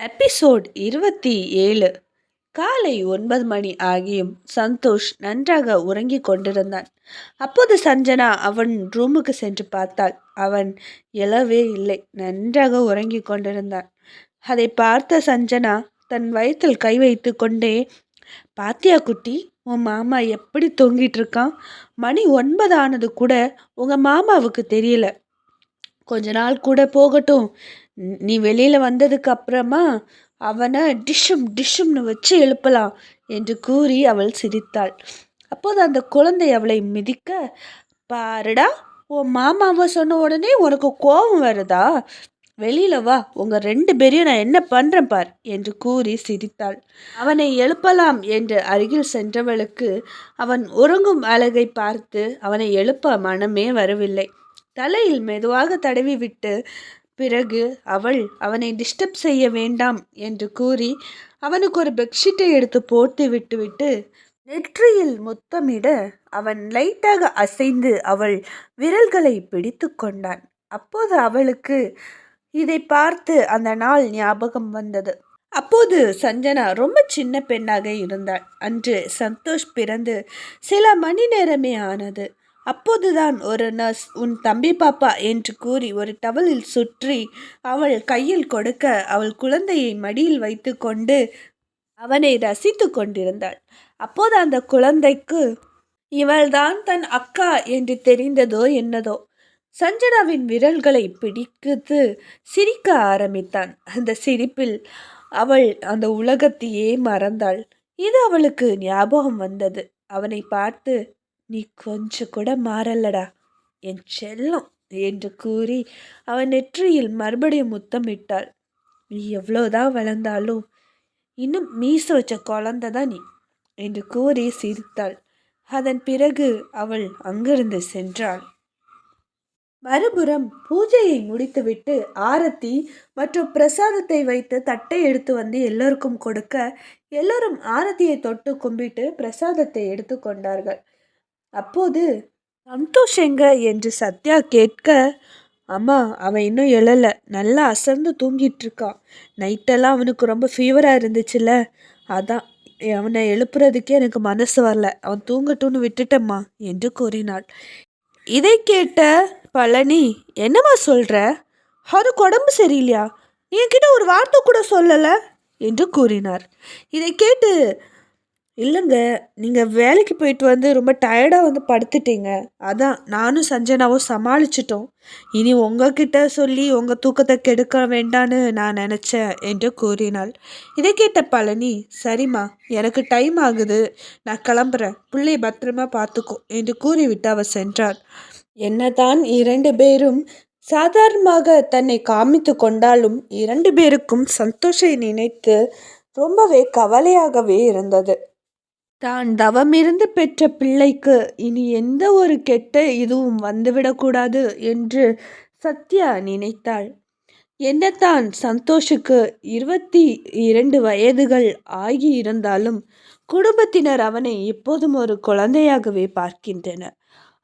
Episode இருபத்தி ஏழு. காலை ஒன்பது மணி ஆகியும் சந்தோஷ் நன்றாக உறங்கிக் கொண்டிருந்தான். அப்போது சஞ்சனா அவன் ரூமுக்கு சென்று பார்த்தாள். அவன் எழவே இல்லை நன்றாக உறங்கிக் கொண்டிருந்தான். அதை பார்த்த சஞ்சனா தன் வயிற்றில் கை வைத்து கொண்டே பாத்தியா குட்டி உன் மாமா எப்படி தொங்கிட்டு இருக்கான்? மணி ஒன்பது ஆனது கூட உங்கள் மாமாவுக்கு தெரியல. கொஞ்ச நாள் கூட போகட்டும். நீ வெளியில் வந்ததுக்கு அப்புறமா அவனை டிஷ்ஷும் டிஷ்ஷும்னு வச்சு எழுப்பலாம் என்று கூறி அவள் சிரித்தாள். அப்போது அந்த குழந்தை அவளை மிதிக்க பாருடா உன் மாமாவை சொன்ன உடனே உனக்கு கோபம் வருதா? வெளியில வா உங்க ரெண்டு பேரையும் நான் என்ன பண்றேன் பார் என்று கூறி சிரித்தாள். அவனை எழுப்பலாம் என்று அருகில் சென்றவளுக்கு அவன் உறங்கும் அழகை பார்த்து அவனை எழுப்ப மனமே வரவில்லை. தலையில் மெதுவாக தடவி விட்டு பிறகு அவள் அவனை டிஸ்டர்ப் செய்ய வேண்டாம் என்று கூறி அவனுக்கு ஒரு பெட்ஷீட்டை எடுத்து போட்டு விட்டுவிட்டு நெற்றியில் முத்தமிட அவன் லைட்டாக அசைந்து அவள் விரல்களை பிடித்து கொண்டான். அப்போது அவளுக்கு இதை பார்த்து அந்த நாள் ஞாபகம் வந்தது. அப்போது சஞ்சனா ரொம்ப சின்ன பெண்ணாக இருந்தாள். அன்று சந்தோஷ் பிறந்து சில மணி நேரமே ஆனது. அப்போதுதான் ஒரு நர்ஸ் உன் தம்பி பாப்பா என்று கூறி ஒரு டவலில் சுற்றி அவள் கையில் கொடுக்க அவள் குழந்தையை மடியில் வைத்து கொண்டு அவனை ரசித்து கொண்டிருந்தாள். அப்போது அந்த குழந்தைக்கு இவள்தான் தன் அக்கா என்று தெரிந்ததோ என்னதோ சஞ்சனாவின் விரல்களை பிடிக்குது சிரிக்க ஆரம்பித்தான். அந்த சிரிப்பில் அவள் அந்த உலகத்தையே மறந்தாள். இது அவளுக்கு ஞாபகம் வந்தது. அவனை பார்த்து நீ கொஞ்சம் கூட மாறலடா என் செல்லம் என்று கூறி அவன் நெற்றியில் மறுபடியும் முத்தமிட்டாள் நீ எவ்வளோதான் வளர்ந்தாலும் இன்னும் மீச வச்ச குழந்தை தான் நீ என்று கூறி சிரித்தாள். அதன் பிறகு அவள் அங்கிருந்து சென்றாள். மறுபுறம் பூஜையை முடித்துவிட்டு ஆரத்தி மற்றும் பிரசாதத்தை வைத்து தட்டை எடுத்து வந்து எல்லோருக்கும் கொடுக்க எல்லோரும் ஆரத்தியை தொட்டு கும்பிட்டு பிரசாதத்தை எடுத்து கொண்டார்கள் அப்போது சந்தோஷ் எங்க? என்று சத்யா கேட்க அம்மா அவன் இன்னும் எழலை. நல்லா அசர்ந்து தூங்கிட்டு இருக்கான் நைட்டெல்லாம் அவனுக்கு ரொம்ப ஃபீவராக இருந்துச்சுல்ல அதான் அவனை எழுப்புறதுக்கே எனக்கு மனசு வரல. அவன் தூங்கட்டும்னு விட்டுட்டம்மா என்று கூறினாள். இதை கேட்ட பழனி என்னம்மா சொல்கிற அதுக்கு உடம்பு சரியில்லையா? என்கிட்ட ஒரு வார்த்தை கூட சொல்லலை? என்று கூறினார். இதை கேட்டு இல்லைங்க நீங்கள் வேலைக்கு போயிட்டு வந்து ரொம்ப டயர்டாக வந்து படுத்துட்டீங்க. அதான் நானும் சஞ்சனாவும் சமாளிச்சிட்டோம். இனி உங்ககிட்ட சொல்லி உங்கள் தூக்கத்தை கெடுக்க வேண்டான்னு நான் நினச்சேன் என்று கூறினாள். இதை கேட்ட பழனி சரிம்மா எனக்கு டைம் ஆகுது. நான் கிளம்புறேன். பிள்ளையை பத்திரமா பார்த்துக்கோ என்று கூறிவிட்டு அவர் சென்றார் என்னதான் இரண்டு பேரும் சாதாரணமாக தன்னை காமித்து கொண்டாலும் இரண்டு பேருக்கும் சந்தோஷை நினைத்து ரொம்பவே கவலையாகவே இருந்தது. தான் தவமிருந்து பெற்ற பிள்ளைக்கு இனி எந்த ஒரு கெட்ட இதுவும் வந்துவிடக்கூடாது என்று சத்யா நினைத்தாள். என்னத்தான் சந்தோஷுக்கு இருபத்தி இரண்டு வயதுகள் ஆகியிருந்தாலும் குடும்பத்தினர் அவனை எப்போதும் ஒரு குழந்தையாகவே பார்க்கின்றனர்.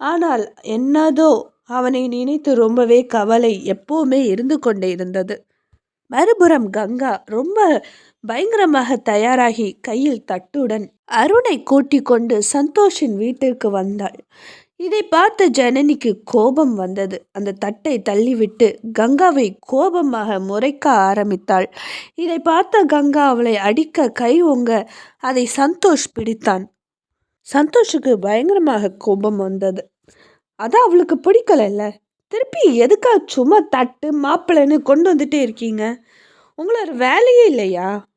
ஆனால் என்னதோ அவனை நினைத்து ரொம்பவே கவலை எப்போவுமே இருந்து கொண்டே இருந்தது. மறுபுறம் கங்கா ரொம்ப பயங்கரமாக தயாராகி கையில் தட்டுடன் அருணை கூட்டிக் கொண்டு சந்தோஷின் வீட்டிற்கு வந்தாள். இதை பார்த்த ஜனனிக்கு கோபம் வந்தது. அந்த தட்டை தள்ளிவிட்டு கங்காவை கோபமாக முறைக்க ஆரம்பித்தாள். இதை பார்த்த கங்கா அவளை அடிக்க கை ஓங்க அதை சந்தோஷ் பிடித்தான். சந்தோஷுக்கு பயங்கரமாக கோபம் வந்தது. அதான் அவளுக்கு பிடிக்கலல்ல. திருப்பி எதுக்கா சும்மா தட்டு மாப்பிள்ளைன்னு கொண்டு வந்துட்டே இருக்கீங்க? உங்களோட வேலையே இல்லையா?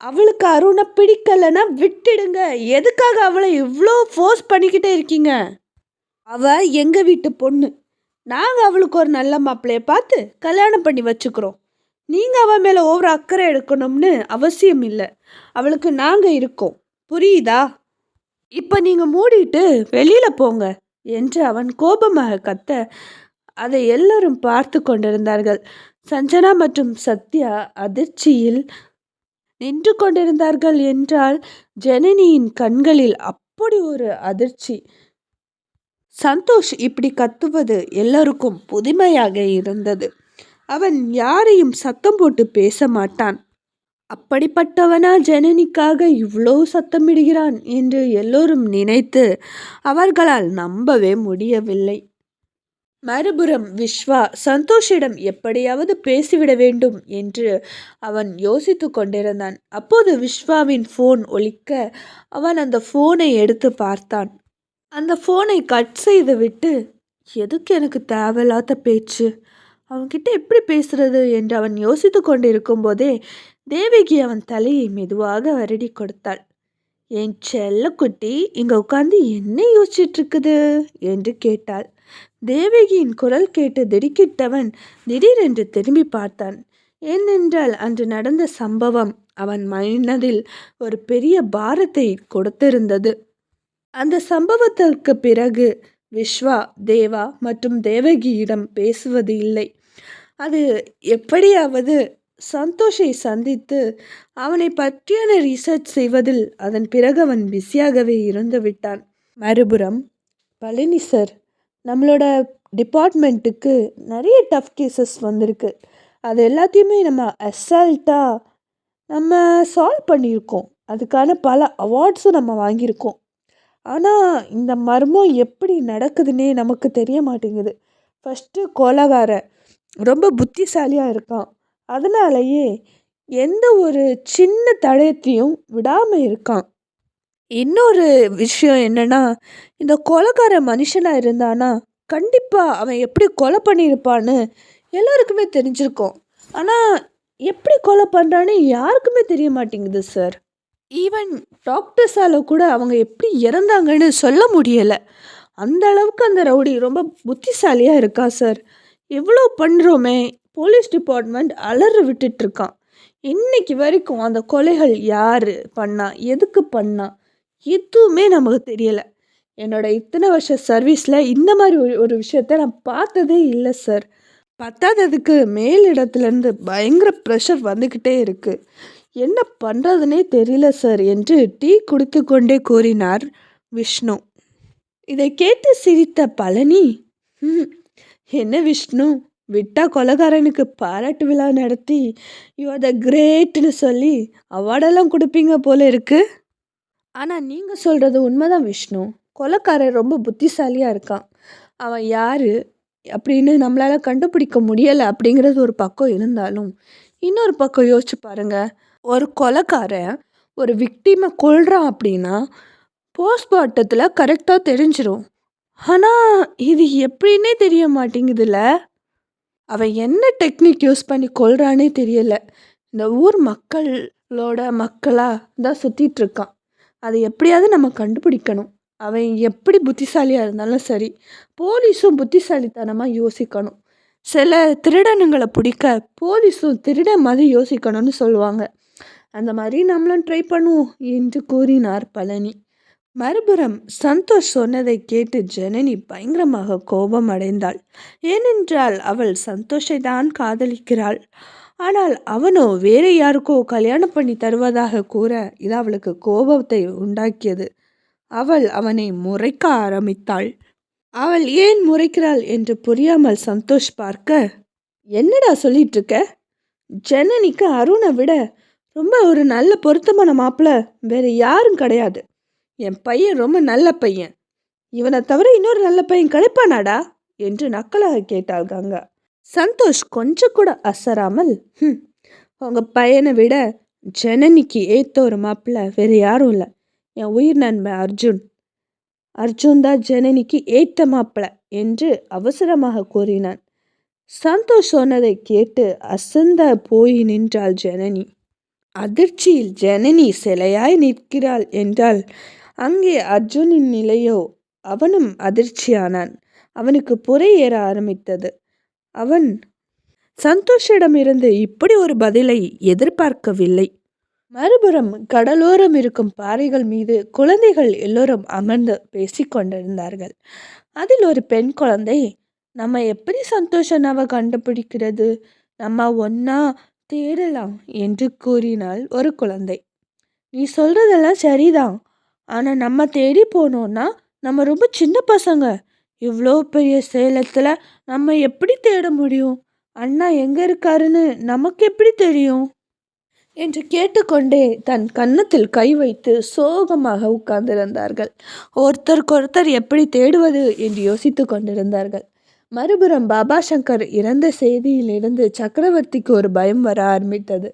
அவளுக்கு அருணை பிடிக்கலைன்னா விட்டுடுங்க. எதுக்காக அவளை இவ்வளோ ஃபோர்ஸ் பண்ணிக்கிட்டே இருக்கீங்க? அவள் எங்கள் வீட்டு பொண்ணு. நாங்கள் அவளுக்கு ஒரு நல்ல மாப்பிள்ளையை பார்த்து கல்யாணம் பண்ணி வச்சுக்கிறோம். நீங்கள் அவள் மேலே ஒவ்வொரு அக்கறை எடுக்கணும்னு அவசியம் இல்லை. அவளுக்கு நாங்கள் இருக்கோம். புரியுதா? இப்போ நீங்கள் மூடிட்டு வெளியில் போங்க என்று அவன் கோபமாக கத்த அதை எல்லாரும் பார்த்து கொண்டிருந்தார்கள். சஞ்சனா மற்றும் சத்யா அதிர்ச்சியில் நின்று கொண்டிருந்தார்கள் என்றால் ஜனனியின் கண்களில் அப்படி ஒரு அதிர்ச்சி. சந்தோஷ் இப்படி கத்துவது எல்லோருக்கும் புதுமையாக இருந்தது. அவன் யாரையும் சத்தம் போட்டு பேச மாட்டான். அப்படிப்பட்டவனா ஜனனிக்காக இவ்வளோ சத்தமிடுகிறான்? என்று எல்லோரும் நினைத்து அவர்களால் நம்பவே முடியவில்லை. மறுபுறம் விஸ்வா சந்தோஷிடம் எப்படியாவது பேசிவிட வேண்டும் என்று அவன் யோசித்து கொண்டிருந்தான். அப்போது விஸ்வாவின் ஃபோன் ஒலிக்க அவன் அந்த ஃபோனை எடுத்து பார்த்தான். அந்த ஃபோனை கட் செய்துவிட்டு எதுக்கு எனக்கு தேவையில்லாத பேச்சு? அவன்கிட்ட எப்படி பேசுறது? என்று அவன் யோசித்து கொண்டிருக்கும் போதே தேவகி அவன் தலையை மெதுவாக வருடி கொடுத்தாள். என் செல்லக்குட்டி இங்கே உட்காந்து என்ன யோசிச்சுட்டு இருக்குது? என்று கேட்டாள். தேவகியின் குரல் கேட்டு திடுக்கிட்டவன் திடீரென்று திரும்பி பார்த்தான். ஏனென்றால் அன்று நடந்த சம்பவம் அவன் மனதில் ஒரு பெரிய பாரத்தை கொடுத்திருந்தது. அந்த சம்பவத்திற்கு பிறகு விஸ்வா தேவா மற்றும் தேவகியிடம் பேசுவது இல்லை. அது எப்படியாவது சந்தோஷை சந்தித்து அவனை பற்றியான ரிசர்ச் செய்வதில் அதன் பிறகு அவன் பிஸியாகவே இருந்து விட்டான். மறுபுறம் பழனி சார் நம்மளோட டிபார்ட்மெண்ட்டுக்கு நிறைய டஃப் கேசஸ் வந்திருக்கு. அது எல்லாத்தையுமே நம்ம அசால்ட்டாக நம்ம சால்வ் பண்ணியிருக்கோம். அதுக்கான பல அவார்ட்ஸும் நம்ம வாங்கியிருக்கோம். ஆனால் இந்த மர்மம் எப்படி நடக்குதுன்னே நமக்கு தெரிய மாட்டேங்குது. ஃபஸ்ட்டு கொலகாரன் ரொம்ப புத்திசாலியாக இருக்கான். அதனாலேயே எந்த ஒரு சின்ன தடயத்தையும் விடாமல் இருக்கான். இன்னொரு விஷயம் என்னென்னா இந்த கொலைக்கார மனுஷனாக இருந்தானா கண்டிப்பாக அவன் எப்படி கொலை பண்ணியிருப்பான்னு எல்லோருக்குமே தெரிஞ்சிருக்கும். ஆனால் எப்படி கொலை பண்ணுறான்னு யாருக்குமே தெரிய மாட்டேங்குது சார். ஈவன் டாக்டர்ஸால் கூட அவங்க எப்படி இறந்தாங்கன்னு சொல்ல முடியலை. அந்த அளவுக்கு அந்த ரவுடி ரொம்ப புத்திசாலியாக இருக்கா சார்? எவ்வளோ பண்ணுறோமே போலீஸ் டிபார்ட்மெண்ட் அலற விட்டுட்ருக்கான் இன்னைக்கு வரைக்கும் அந்த கொலைகள் யார் பண்ணா எதுக்கு பண்ணா எதுவுமே நமக்கு தெரியலை. என்னோட இத்தனை வருஷ சர்வீஸில் இந்த மாதிரி ஒரு ஒரு விஷயத்த நான் பார்த்ததே இல்லை சார் பத்தாததுக்கு மேலிடத்துலேருந்து பயங்கர ப்ரெஷர் வந்துக்கிட்டே இருக்குது என்ன பண்ணுறதுனே தெரியல சார் என்று டீ குடித்து கொண்டே கூறினார் விஷ்ணு. இதை கேட்டு சிரித்த பழனி என்ன விஷ்ணு? விட்டா கொலகாரனுக்கு பாராட்டு விழா நடத்தி யூ ஆர் த கிரேட்னு சொல்லி அவார்டெல்லாம் கொடுப்பீங்க போல இருக்குது ஆனால் நீங்கள் சொல்கிறது உண்மைதான் விஷ்ணு. கொலைக்காரன் ரொம்ப புத்திசாலியாக இருக்கான். அவன் யார் அப்படின்னு நம்மளால் கண்டுபிடிக்க முடியலை அப்படிங்கிறது ஒரு பக்கம் இருந்தாலும் இன்னொரு பக்கம் யோசிச்சு பாருங்கள் ஒரு கொலைக்காரன் ஒரு விக்டிமை கொள்கிறான் அப்படின்னா போஸ்ட்மார்ட்டத்தில் கரெக்டாக தெரிஞ்சிடும் ஆனால் இது எப்படின்னே தெரிய மாட்டேங்குதுல்ல. அவன் என்ன டெக்னிக் யூஸ் பண்ணி கொள்கிறானே தெரியல. இந்த ஊர் மக்களோட மக்களாக தான் சுற்றிட்டுருக்கான் அதை எப்படியாவது நம்ம கண்டுபிடிக்கணும். அவன் எப்படி புத்திசாலியாக இருந்தாலும் சரி போலீஸும் புத்திசாலித்தனமாக யோசிக்கணும். சில திருடனுங்களை பிடிக்க போலீஸும் திருட மாதிரி யோசிக்கணும்னு சொல்லுவாங்க. அந்த மாதிரி நம்மளும் ட்ரை பண்ணுவோம் என்று கூறினார் பழனி. மறுபுறம் சந்தோஷ் சொன்னதை கேட்டு ஜனனி பயங்கரமாக கோபம் அடைந்தாள். ஏனென்றால் அவள் சந்தோஷை தான் காதலிக்கிறாள். ஆனால் அவனோ வேறு யாருக்கோ கல்யாணம் பண்ணி தருவதாக கூற இது அவளுக்கு கோபத்தை உண்டாக்கியது. அவள் அவனை முறைக்க ஆரம்பித்தாள். அவள் ஏன் முறைக்கிறாள் என்று புரியாமல் சந்தோஷ் பார்க்க என்னடா சொல்லிட்டு இருக்க ஜனனிக்கு அருணை விட ரொம்ப ஒரு நல்ல பொருத்தமான மாப்பிள்ள வேற யாரும் கிடையாது. என் பையன் ரொம்ப நல்ல பையன். இவனை தவிர இன்னொரு நல்ல பையன் கிடைப்பானாடா? என்று நக்கலாக கேட்டாள் கங்கா. சந்தோஷ் கொஞ்சம் கூட அசராமல் ம் உங்கள் பையனை விட ஜனனிக்கு ஏற்ற ஒரு மாப்பிள்ளை வேறு யாரும் இல்லை. என் உயிர் நண்பன் அர்ஜுன். அர்ஜுன் தான் ஜனனிக்கு ஏற்ற மாப்பிள என்று அவசரமாக கூறினான். சந்தோஷ் சொன்னதை கேட்டு அசந்த போய் நின்றாள் ஜனனி. அதிர்ச்சியில் ஜனனி சிலையாய் நிற்கிறாள் என்றால் அங்கே அர்ஜுனின் நிலையோ அவனும் அதிர்ச்சியானான். அவனுக்கு புரை ஏற ஆரம்பித்தது. அவன் சந்தோஷிடமிருந்து இப்படி ஒரு பதிலை எதிர்பார்க்கவில்லை. மறுபுறம் கடலோரம் இருக்கும் பாறைகள் மீது குழந்தைகள் எல்லோரும் அமர்ந்து பேசிக்கொண்டிருந்தார்கள் அதில் ஒரு பெண் குழந்தை நம்ம எப்படி சந்தோஷனாவை கண்டுபிடிக்கிறது? நம்ம ஒன்னா தேடலாம் என்று கூறினாள் ஒரு குழந்தை. நீ சொல்றதெல்லாம் சரிதான். ஆனால் நம்ம தேடி போனோன்னா நம்ம ரொம்ப சின்ன பசங்க. இவ்வளோ பெரிய சேலத்தில் நம்ம எப்படி தேட முடியும்? அண்ணா எங்கே இருக்காருன்னு நமக்கு எப்படி தெரியும்? என்று கேட்டுக்கொண்டே தன் கன்னத்தில் கை வைத்து சோகமாக உட்கார்ந்திருந்தார்கள். ஒருத்தருக்கொருத்தர் எப்படி தேடுவது என்று யோசித்து கொண்டிருந்தார்கள். மறுபுறம் பாபா சங்கர் இறந்த செய்தியிலிருந்து சக்கரவர்த்திக்கு ஒரு பயம் வர ஆரம்பித்தது.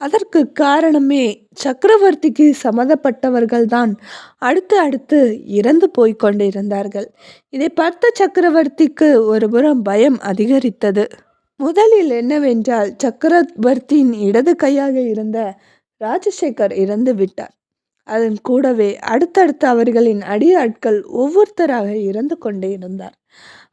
அதற்கு காரணமே சக்கரவர்த்திக்கு சம்மந்தப்பட்டவர்கள்தான். அடுத்து அடுத்து இறந்து போய் கொண்டிருந்தார்கள். இதை பார்த்த சக்கரவர்த்திக்கு ஒருபுறம் பயம் அதிகரித்தது. முதலில் என்னவென்றால் சக்கரவர்த்தியின் இடது கையாக இருந்த ராஜசேகர் இறந்து விட்டார். அதன் கூடவே அடுத்தடுத்து அவர்களின் அடியாட்கள் ஒவ்வொருத்தராக இறந்து கொண்டே இருந்தார்.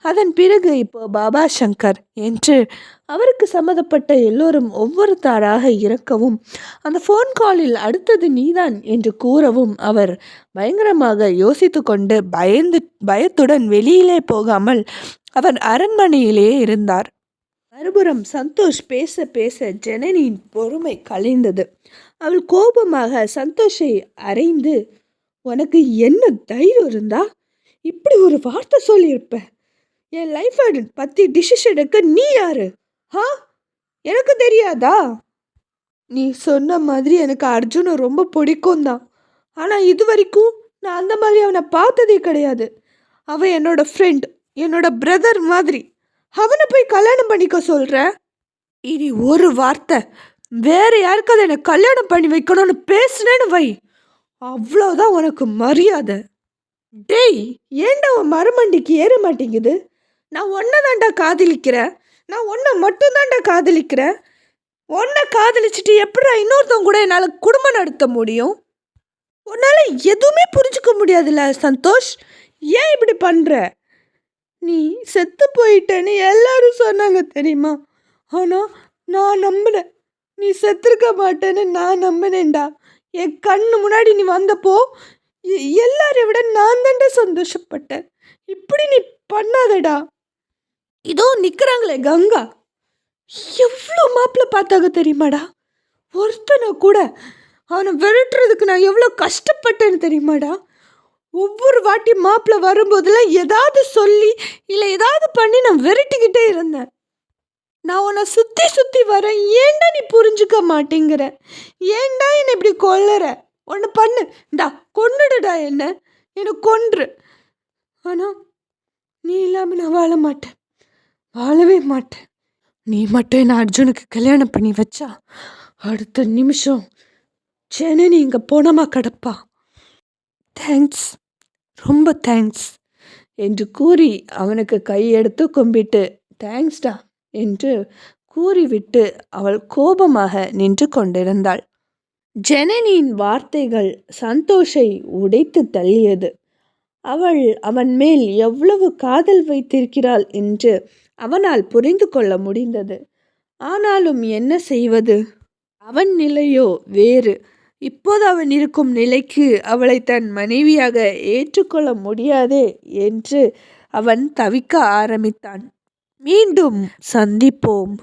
அதன் பிறகு இப்போ பாபா சங்கர் என்று அவருக்கு சம்மந்தப்பட்ட எல்லோரும் ஒவ்வொருத்தாராக இறக்கவும் அந்த ஃபோன் காலில் அடுத்தது நீதான் என்று கூறவும் அவர் பயங்கரமாக யோசித்து கொண்டு பயந்து பயத்துடன் வெளியிலே போகாமல் அவர் அரண்மனையிலேயே இருந்தார். மறுபுறம் சந்தோஷ் பேச பேச ஜனனியின் பொறுமை கலைந்தது. அவள் கோபமாக சந்தோஷை அறைந்து உனக்கு என்ன தைரியம் இருந்தா? இப்படி ஒரு வார்த்தை சொல்லியிருப்ப. என் லைஃப்பை பற்றி டிசிஷன் எடுக்க நீ யாரு? ஹா எனக்கு தெரியாதா? நீ சொன்ன மாதிரி எனக்கு அர்ஜுனை ரொம்ப பிடிக்கும் தான். ஆனால் இது வரைக்கும் நான் அந்த மாதிரி அவனை பார்த்ததே கிடையாது. அவன் என்னோட ஃப்ரெண்ட் என்னோட பிரதர் மாதிரி. அவனை போய் கல்யாணம் பண்ணிக்க சொல்கிற இனி ஒரு வார்த்தை வேற யாருக்காவது என்னை கல்யாணம் பண்ணி வைக்கணும்னு பேசுனேன்னு வை. அவ்வளோதான் உனக்கு மரியாதை. டேய் ஏண்டா உன் மரமண்டிக்கு ஏற மாட்டேங்குது? நான் ஒன்றை தாண்டா காதலிக்கிறேன். நான் ஒன்றை மட்டும்தாண்டா காதலிக்கிறேன். ஒன்றை காதலிச்சுட்டு எப்படா இன்னொருத்தவங்க கூட என்னால் குடும்பம் நடத்த முடியும்? உன்னால் எதுவுமே புரிஞ்சுக்க முடியாதுல்ல சந்தோஷ்? ஏன் இப்படி பண்ணுற நீ செத்து போயிட்டேன்னு எல்லாரும் சொன்னாங்க தெரியுமா? ஆனால் நான் நம்பினேன் நீ செத்துருக்க மாட்டேன்னு நான் நம்பினேன்டா. என் கண்ணு முன்னாடி நீ வந்தப்போ எல்லாரை விட நான் தாண்டா சந்தோஷப்பட்டேன். இப்படி நீ பண்ணாதடா. இதோ நிற்கிறாங்களே கங்கா. எவ்வளோ மாப்பிள்ள பார்த்தாங்க தெரியுமாடா? ஒருத்தனை கூட. அவனை விரட்டுறதுக்கு நான் எவ்வளோ கஷ்டப்பட்டேன்னு தெரியுமாடா? ஒவ்வொரு வாட்டி மாப்பிள்ளை வரும்போதெல்லாம் ஏதாவது சொல்லி இல்லை ஏதாவது பண்ணி நான் விரட்டிக்கிட்டே இருந்தேன். நான் உன்னை சுற்றி சுற்றி வரேன். ஏன்டா நீ புரிஞ்சுக்க மாட்டேங்கிற? ஏன்டா என்னை இப்படி கொல்லுற? ஒன்று பண்ணு. இந்தா கொண்டுடுடா என்ன? என்னை கொன்று. ஆனால் நீ இல்லாமல் நான் வாழ மாட்டேன். வாழவே மாட்டேன். நீ மட்டும் என்ன அர்ஜுனுக்கு கல்யாணம் பண்ணி வச்சா அடுத்த நிமிஷம் ஜனனி இங்கே போனமா கிடப்பா. தேங்க்ஸ் ரொம்ப தேங்க்ஸ் என்று கூறி அவனுக்கு கையெடுத்து கும்பிட்டு தேங்க்ஸ்டா என்று கூறிவிட்டு அவள் கோபமாக நின்று கொண்டிருந்தாள். ஜனனியின் வார்த்தைகள் சந்தோஷை உடைத்து தள்ளியது. அவள் அவன் மேல் எவ்வளவு காதல் வைத்திருக்கிறாள் என்று அவனால் புரிந்து கொள்ள முடிந்தது. ஆனாலும் என்ன செய்வது? அவன் நிலையோ வேறு. இப்போது அவன் இருக்கும் நிலைக்கு அவளை தன் மனைவியாக ஏற்றுக்கொள்ள முடியாதே என்று அவன் தவிக்க ஆரம்பித்தான். மீண்டும் சந்திப்போம்.